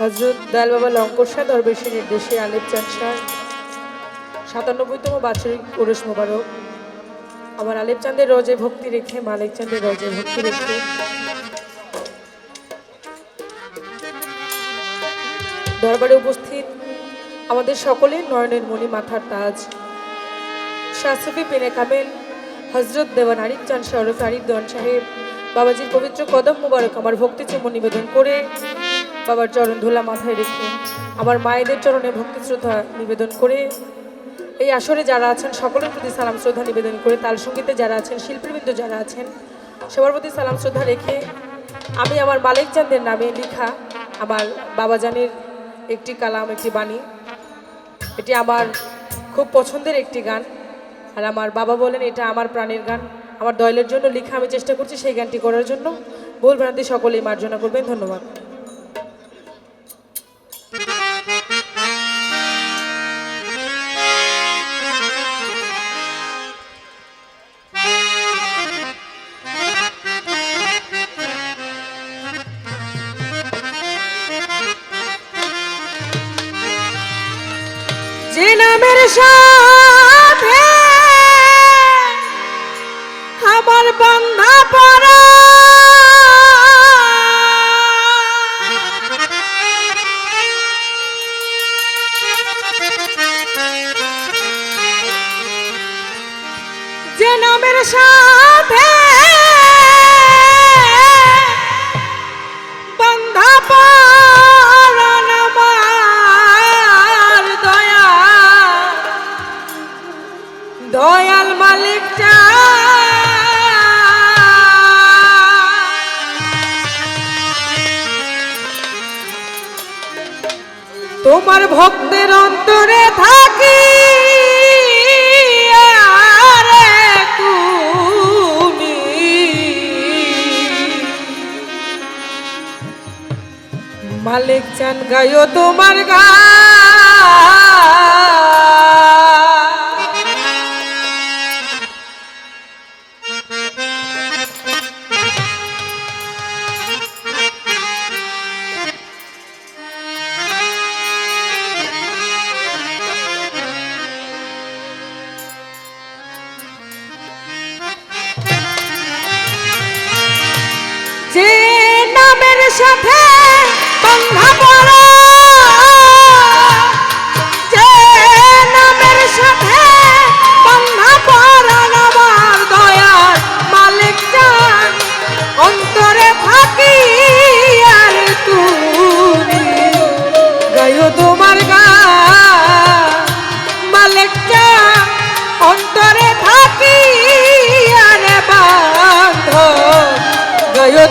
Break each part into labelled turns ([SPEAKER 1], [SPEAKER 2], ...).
[SPEAKER 1] হজরত দয়াল বাবা লঙ্কর শাহ দরবেশের নির্দেশে আলেপ চান শাহ। সাতানব্বইতম বাৎসরিক পুরুষ মোবারক। আমার আলেপ চাঁদের রজে ভক্তি রেখে মালিক চাঁদের রজে ভক্তি রেখে। দরবারে উপস্থিত আমাদের সকলের নয়নের মণি মাথার তাজ। শাসফি পেনে কামেল, হজরত দেওয়ান আরিফ চান শরফ আরিফ দন সাহেব, বাবাজির পবিত্র কদম মুবারক আমার ভক্তি চুম্বন নিবেদন করে বাবার চরণ ধুলা মাথায় রেখে আমার মায়েদের চরণে ভক্তি শ্রদ্ধা নিবেদন করে এই আসরে যারা আছেন, সকলের প্রতি সালাম শ্রদ্ধা নিবেদন করে তাল সঙ্গীতে যারা আছেন, শিল্পীবৃন্দ যারা আছেন, সবার প্রতি সালাম শ্রদ্ধা রেখে আমি আমার মালিক চাঁদের নামে লেখা আমার বাবাজানের একটি কালাম, একটি বাণী। এটি আমার খুব পছন্দের একটি গান। আর আমার বাবা বলেন, এটা আমার প্রাণের গান। আমার দয়ালের জন্য লেখা, আমি চেষ্টা করছি সেই গানটি করার জন্য। ভুল ভ্রান্তি সকলেই মার্জনা করবেন। ধন্যবাদ। নামের সাথে গায়ো তোমার গা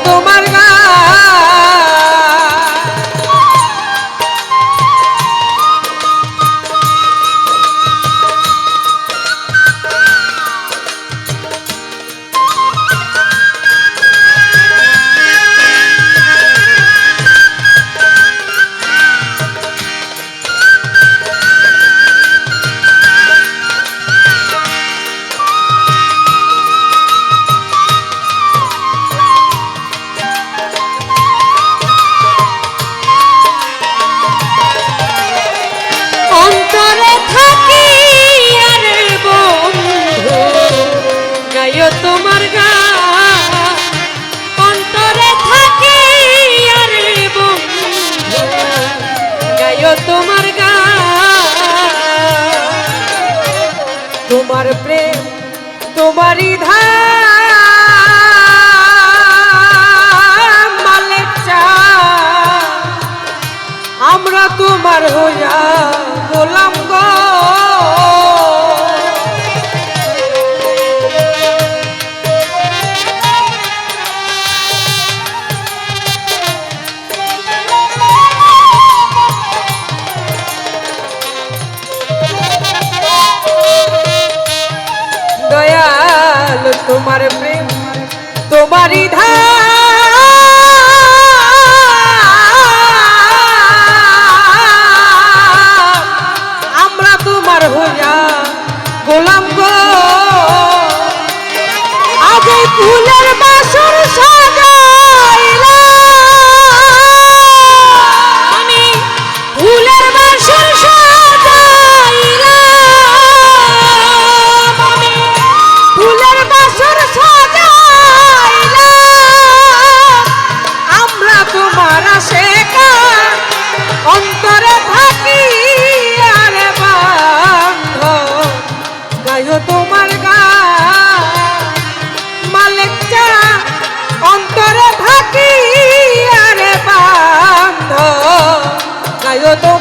[SPEAKER 1] তোমার গা তোমারই ধাম তোমার প্রেম তোমারই ধাম। Ay, doctor.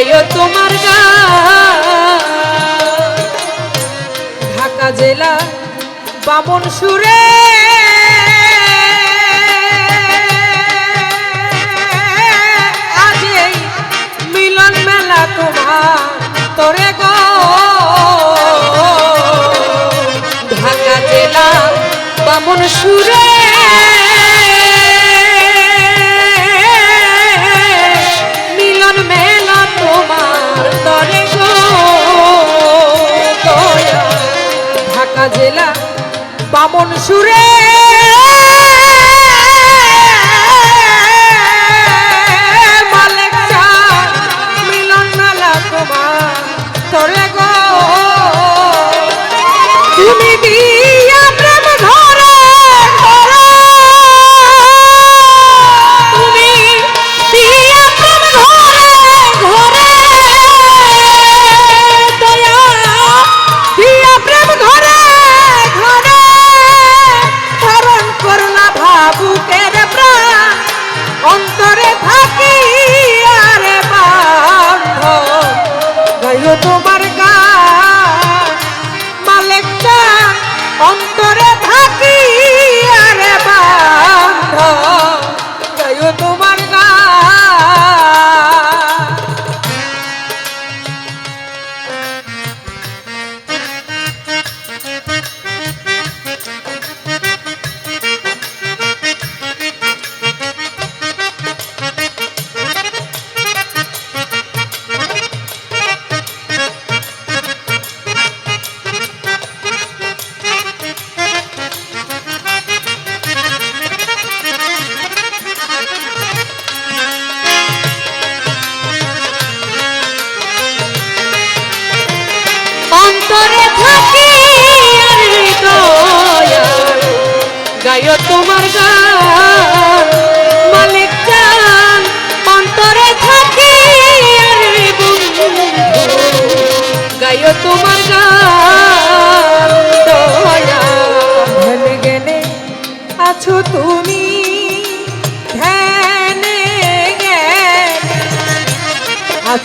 [SPEAKER 1] গাইও তোমার গা। ঢাকা জেলা বামন সুরে। আজ এই মিলন মেলা তোমার তরে গো। ঢাকা জেলা বামন সুরে। বামন সুরে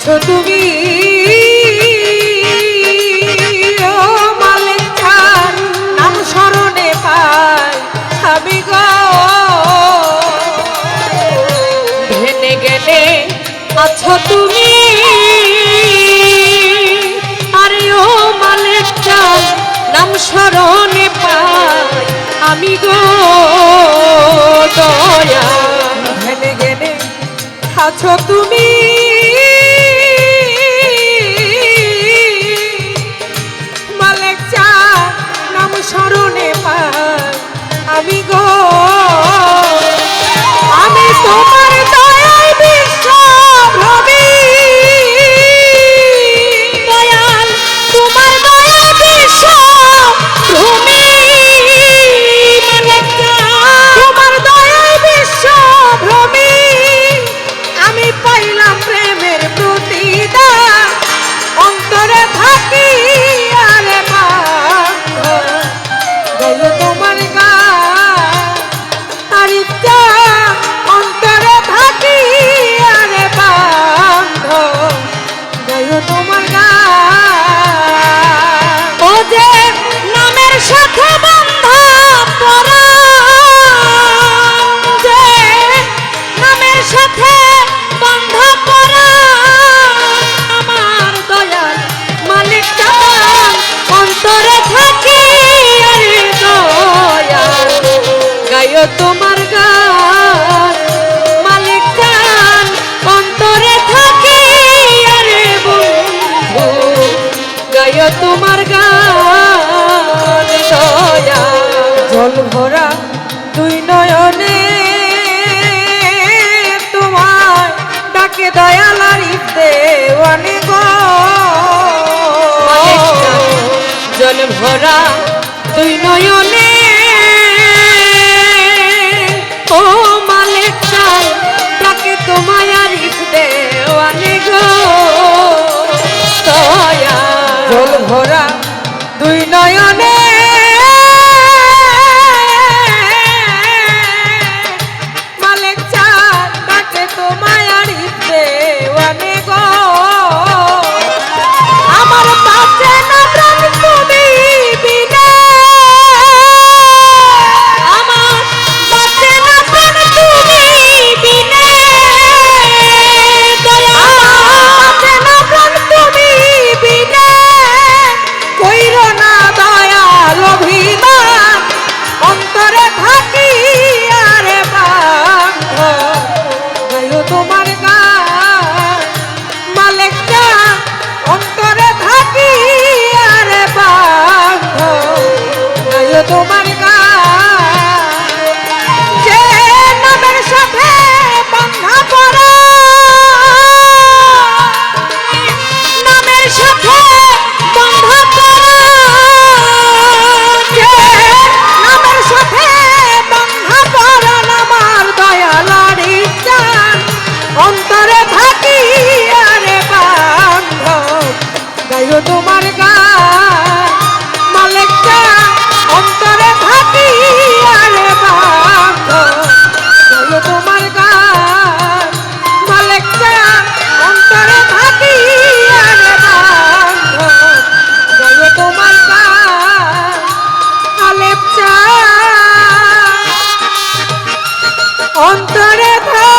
[SPEAKER 1] আছো তুমি? নাম আছো তুমি? আরে ও মালের চাল নাম স্মরণে পাই, আমি গো দয়া গেলে আছো তুমি? স্মরণে পাই। আমি গো ভরা তুই নয়ন tomar করে থা